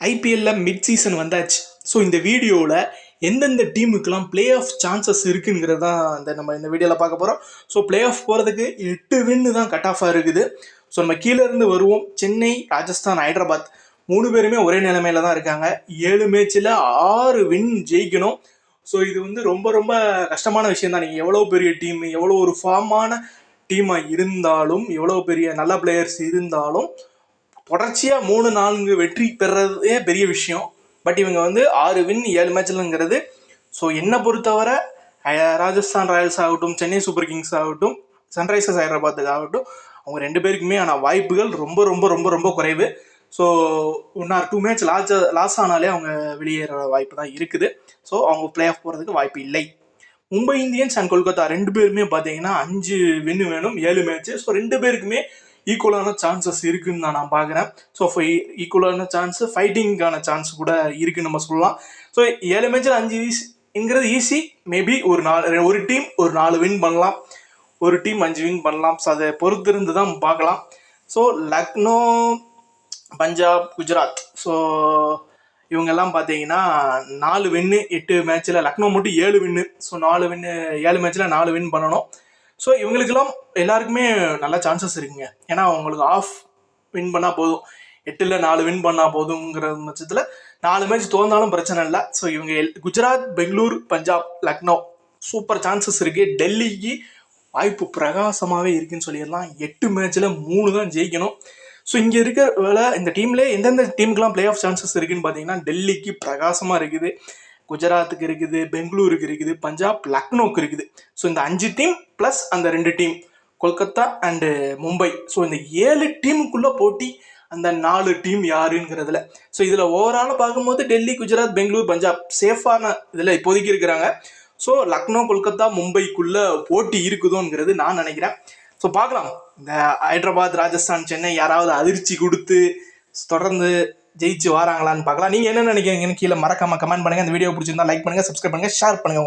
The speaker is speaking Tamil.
ஐபிஎல்ல மிட் சீசன் வந்தாச்சு. ஸோ இந்த வீடியோவில் எந்தெந்த டீமுக்கெல்லாம் பிளே ஆஃப் சான்சஸ் இருக்குங்கிறது தான் இந்த நம்ம இந்த வீடியோவில் பார்க்க போகிறோம் ஸோ பிளே ஆஃப் போகிறதுக்கு எட்டு வின்னு தான் கட் ஆஃபாக இருக்குது. ஸோ நம்ம கீழேருந்து வருவோம். சென்னை ராஜஸ்தான் ஹைதராபாத் மூணு பேருமே ஒரே நிலைமையில தான் இருக்காங்க. ஏழு மேட்ச்சில் ஆறு வின் ஜெயிக்கணும். ஸோ இது வந்து ரொம்ப ரொம்ப கஷ்டமான விஷயம் தான். நீங்கள் எவ்வளோ பெரிய டீம் எவ்வளோ ஒரு ஃபார்மான டீமாக இருந்தாலும் எவ்வளோ பெரிய நல்ல பிளேயர்ஸ் இருந்தாலும் தொடர்ச்சியாக மூணு நான்கு வெற்றி பெறதே பெரிய விஷயம். பட் இவங்க வந்து ஆறு வின் ஏழு மேட்ச்லங்கிறது. ஸோ என்னை பொறுத்தவரை ராஜஸ்தான் ராயல்ஸ் ஆகட்டும் சென்னை சூப்பர் கிங்ஸ் ஆகட்டும் சன்ரைசர்ஸ் ஹைதராபாத்துக்கு ஆகட்டும் அவங்க ரெண்டு பேருக்குமே ஆனால் வாய்ப்புகள் ரொம்ப ரொம்ப ரொம்ப ரொம்ப குறைவு. So one or two match loss loss ஆனாலே அவங்க வெளியேற வாய்ப்பு தான் இருக்குது. ஸோ அவங்க பிளே ஆஃப் போகிறதுக்கு வாய்ப்பு இல்லை. மும்பை இந்தியன்ஸ் அண்ட் கொல்கத்தா ரெண்டு பேருமே பார்த்தீங்கன்னா அஞ்சு வின் வேணும் ஏழு மேட்ச்சு ஸோ ரெண்டு பேருக்குமே ஈக்குவலான சான்சஸ் இருக்குன்னு தான் நான் பார்க்குறேன் ஸோ ஈக்குவலான சான்ஸ் ஃபைட்டிங்கான சான்ஸ் கூட இருக்குன்னு நம்ம சொல்லலாம். ஸோ ஏழு மேட்ச்சில் அஞ்சு ஈஸிங்கிறது ஈஸி மேபி ஒரு நாலு ஒரு டீம் ஒரு நாலு வின் பண்ணலாம். ஒரு டீம் அஞ்சு வின் பண்ணலாம். ஸோ அதை பொறுத்திருந்து தான் பார்க்கலாம். ஸோ லக்னோ பஞ்சாப் குஜராத். ஸோ இவங்கெல்லாம் பார்த்தீங்கன்னா நாலு வின்னு எட்டு மேட்ச்சில் லக்னோ மட்டும் ஏழு வின்னு ஸோ நாலு வின்னு ஏழு மேட்ச்சில் நாலு வின் பண்ணணும். ஸோ இவங்களுக்கெல்லாம் எல்லாருக்குமே நல்ல சான்சஸ் இருக்குங்க. ஏன்னா அவங்களுக்கு ஆஃப் வின் பண்ணால் போதும். எட்டில் நாலு வின் பண்ணால் போதுங்கிற பட்சத்தில் நாலு மேட்ச் தோந்தாலும் பிரச்சனை இல்லை. ஸோ இவங்க குஜராத் பெங்களூர் பஞ்சாப் லக்னோ சூப்பர் சான்சஸ் இருக்குது டெல்லிக்கு வாய்ப்பு பிரகாசமாகவே இருக்குன்னு சொல்லிடலாம். எட்டு மேட்ச்சில் மூணு தான் ஜெயிக்கணும். ஸோ இங்கே இருக்கிற வேலை இந்த டீம்லேயே எந்தெந்த டீமுக்கெலாம் பிளே ஆஃப் சான்சஸ் இருக்குதுன்னு பார்த்தீங்கன்னா டெல்லிக்கு பிரகாசமாக இருக்குது. குஜராத்துக்கு இருக்குது பெங்களூருக்கு இருக்குது பஞ்சாப் லக்னோக்கு இருக்குது. ஸோ இந்த அஞ்சு டீம் ப்ளஸ் அந்த ரெண்டு team Kolkata and Mumbai. So இந்த ஏழு டீமுக்குள்ளே போட்டி அந்த நாலு டீம் யாருங்கிறதுல. ஸோ இதில் ஓவராலாக பார்க்கும்போது டெல்லி குஜராத் பெங்களூர் பஞ்சாப் சேஃபான இதில் இப்போதைக்கு இருக்கிறாங்க. ஸோ லக்னோ கொல்கத்தா மும்பைக்குள்ளே போட்டி இருக்குதோங்கிறது நான் நினைக்கிறேன். ஸோ பார்க்கலாம். இந்த ஹைதராபாத் ராஜஸ்தான் சென்னை யாராவது அதிர்ச்சி கொடுத்து தொடர்ந்து ஜெயிச்சு வராங்களான்னு பார்க்கலாம். நீங்கள் என்ன நினைக்கிறீங்கன்னு கீழே மறக்காம கமெண்ட் பண்ணுங்க. இந்த வீடியோ பிடிச்சிருந்தா லைக் பண்ணுங்கள் சப்ஸ்கிரைப் பண்ணுங்கள் ஷேர் பண்ணுங்க